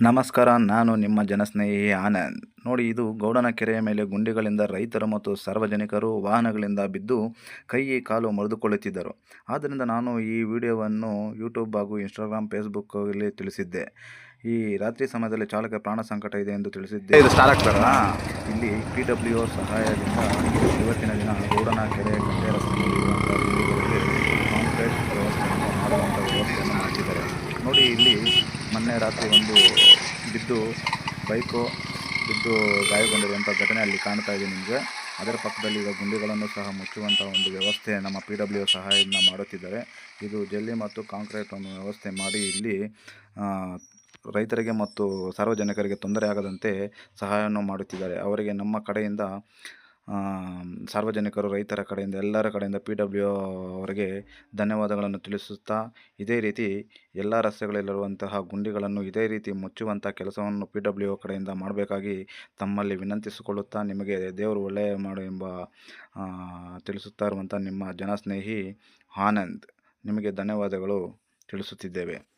ನಮಸ್ಕಾರ ನಾನು ನಿಮ್ಮ ಜನಸ್ನೇಹಿ ಆನಂದ್. ನೋಡಿ ಇದು ಗೌಡನ ಕೆರೆಯ ಮೇಲೆ ಗುಂಡಿಗಳಿಂದ ರೈತರು ಮತ್ತು ಸಾರ್ವಜನಿಕರು ವಾಹನಗಳಿಂದ ಬಿದ್ದು ಕೈ ಕಾಲು ಮರೆದುಕೊಳ್ಳುತ್ತಿದ್ದರು. ಆದ್ದರಿಂದ ನಾನು ಈ ವಿಡಿಯೋವನ್ನು ಯೂಟ್ಯೂಬ್ ಹಾಗೂ ಇನ್ಸ್ಟಾಗ್ರಾಮ್ ಫೇಸ್ಬುಕ್ಕಲ್ಲಿ ತಿಳಿಸಿದ್ದೆ. ಈ ರಾತ್ರಿ ಸಮಯದಲ್ಲಿ ಚಾಲಕ ಪ್ರಾಣ ಸಂಕಟ ಇದೆ ಎಂದು ತಿಳಿಸಿದ್ದೆ. ಇದು ಇಲ್ಲಿ ಪಿ ಡಬ್ಲ್ಯೂ ಸಹಾಯದಿಂದ ಇವತ್ತಿನ ದಿನ ಗೌಡನ ಕೆರೆ ಗಂಟೆ ರಸ್ತೆಯಲ್ಲಿ ಕಾಂಕ್ರೀಟ್ ವ್ಯವಸ್ಥೆಯನ್ನು ಮಾಡುವಂಥ ವ್ಯವಸ್ಥೆಯನ್ನು ಮಾಡಿದ್ದಾರೆ. ನೋಡಿ ಇಲ್ಲಿ ಮೊನ್ನೆ ರಾತ್ರಿ ಒಂದು ಬಿದ್ದು ಬೈಕು ಬಿದ್ದು ಗಾಯಗೊಂಡಿರುವಂಥ ಘಟನೆ ಅಲ್ಲಿ ಕಾಣ್ತಾ ಇದೆ ನಿಮಗೆ. ಅದರ ಪಕ್ಕದಲ್ಲಿ ಈಗ ಗುಂಡಿಗಳನ್ನು ಸಹ ಮುಚ್ಚುವಂಥ ಒಂದು ವ್ಯವಸ್ಥೆ ನಮ್ಮ ಪಿ ಡಬ್ಲ್ಯೂ ಸಹಾಯದಿಂದ ಮಾಡುತ್ತಿದ್ದಾರೆ. ಇದು ಜಲ್ಲಿ ಮತ್ತು ಕಾಂಕ್ರೀಟ್ ಅನ್ನು ವ್ಯವಸ್ಥೆ ಮಾಡಿ ಇಲ್ಲಿ ರೈತರಿಗೆ ಮತ್ತು ಸಾರ್ವಜನಿಕರಿಗೆ ತೊಂದರೆ ಆಗದಂತೆ ಸಹಾಯವನ್ನು ಮಾಡುತ್ತಿದ್ದಾರೆ. ಅವರಿಗೆ ನಮ್ಮ ಕಡೆಯಿಂದ ಸಾರ್ವಜನಿಕರು ರೈತರ ಕಡೆಯಿಂದ ಎಲ್ಲರ ಕಡೆಯಿಂದ ಪಿ ಡಬ್ಲ್ಯೂ ಅವರಿಗೆ ಧನ್ಯವಾದಗಳನ್ನು ತಿಳಿಸುತ್ತಾ ಇದೇ ರೀತಿ ಎಲ್ಲ ರಸ್ತೆಗಳಲ್ಲಿರುವಂತಹ ಗುಂಡಿಗಳನ್ನು ಇದೇ ರೀತಿ ಮುಚ್ಚುವಂಥ ಕೆಲಸವನ್ನು ಪಿ ಡಬ್ಲ್ಯೂ ಕಡೆಯಿಂದ ಮಾಡಬೇಕಾಗಿ ತಮ್ಮಲ್ಲಿ ವಿನಂತಿಸಿಕೊಳ್ಳುತ್ತಾ ನಿಮಗೆ ದೇವರು ಒಳ್ಳೆಯ ಮಾಡು ಎಂಬ ತಿಳಿಸುತ್ತಾ ಇರುವಂಥ ನಿಮ್ಮ ಜನಸ್ನೇಹಿ ಆನಂದ್. ನಿಮಗೆ ಧನ್ಯವಾದಗಳು ತಿಳಿಸುತ್ತಿದ್ದೇವೆ.